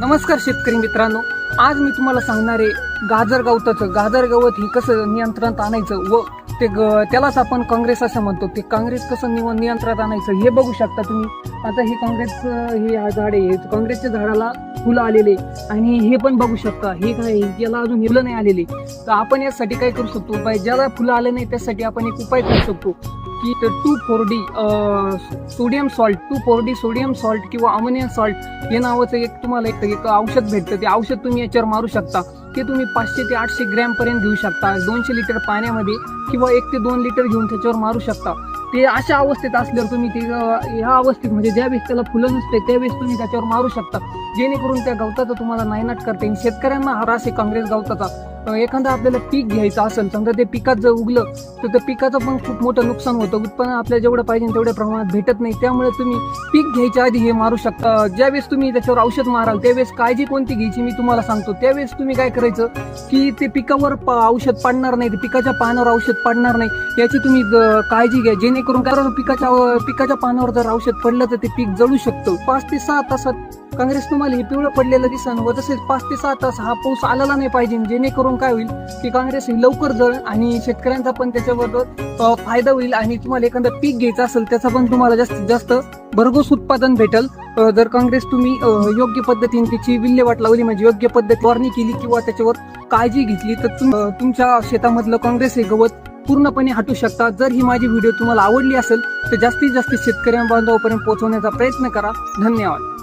नमस्कार शेतकरी मित्रांनो. आज मी तुम्हाला सांगणार आहे गाजर गवताचं गाजर गवत हे कसं नियंत्रणात आणायचं व ते ग- त्यालाच आपण काँग्रेस असं म्हणतो. ते काँग्रेस कसं निव- नियंत्रणात आणायचं हे बघू शकता तुम्ही. आता हे काँग्रेस हे झाड आहे. काँग्रेसच्या झाडाला फुलं आलेले आणि हे पण बघू शकता. हे काय याला अजून फुलं नाही आलेले. तर आपण यासाठी काय करू शकतो? उपाय ज्याला फुलं आले नाही त्यासाठी आपण एक उपाय करू शकतो. की two four D sodium salt two four D sodium salt किंवा अमोनियम सॉल्ट हे नावाचं एक तुम्हाला एक एक औषध भेटतं. ते औषध तुम्ही याच्यावर मारू शकता. ते तुम्ही पाचशे ते आठशे ग्रॅमपर्यंत घेऊ शकता. दोनशे लिटर पाण्यामध्ये किंवा एक ते दोन लिटर घेऊन त्याच्यावर मारू शकता. ते अशा अवस्थेत असल्यावर तुम्ही ते ह्या अवस्थेत म्हणजे ज्यावेळेस त्याला फुलं नसते त्यावेळेस तुम्ही त्याच्यावर मारू शकता. जेणेकरून त्या गवताचा तुम्हाला नायनाट करता येईल. शेतकऱ्यांना हा रास आहे काँग्रेस गवताचा. एखादा आपल्याला पीक घ्यायचं असेल समजा ते पिकात जर उगलं तर त्या पिकाचं पण खूप मोठं नुकसान होतं. उत्पन्न आपल्याला जेवढं पाहिजे तेवढ्या प्रमाणात भेटत नाही. त्यामुळे तुम्ही पीक घ्यायच्या आधी हे मारू शकता. ज्यावेळेस तुम्ही त्याच्यावर औषध माराल त्यावेळेस काळजी कोणती घ्यायची मी तुम्हाला सांगतो. त्यावेळेस तुम्ही काय करायचं की ते पिकावर प- औषध पाडणार नाही ते पिकाच्या पानावर औषध पाडणार नाही. याची तुम्ही काळजी घ्या. जेणेकरून कारण पिकाच्या पिकाच्या पानावर जर औषध पडलं तर ते पीक जळू शकतं. पाच ते सहा तासात काँग्रेस तुम्हाला हे पिवळं पडलेलं दिसन व तसेच पाच ते सहा तास हा पाऊस आलेला नाही पाहिजे जेणेकरून काय होईल की काँग्रेस ही लवकर जळ आणि शेतकऱ्यांचा पण त्याच्याबरोबर फायदा होईल आणि तुम्हाला एखादं पीक घ्यायचं असेल त्याचा पण तुम्हाला जास्तीत जास्त भरघोस उत्पादन भेटल. जर काँग्रेस तुम्ही योग्य पद्धतीने त्याची विल्हेवाट लावली म्हणजे योग्य पद्धत फवारणी केली किंवा त्याच्यावर काळजी घेतली तर तुम- तुमच्या शेतामधलं काँग्रेस हे गवत पूर्णपणे हटू शकता. जर ही माझी व्हिडिओ तुम्हाला आवडली असेल तर जास्तीत जास्त शेतकऱ्यांबांधवापर्यंत पोहोचवण्याचा प्रयत्न करा. धन्यवाद.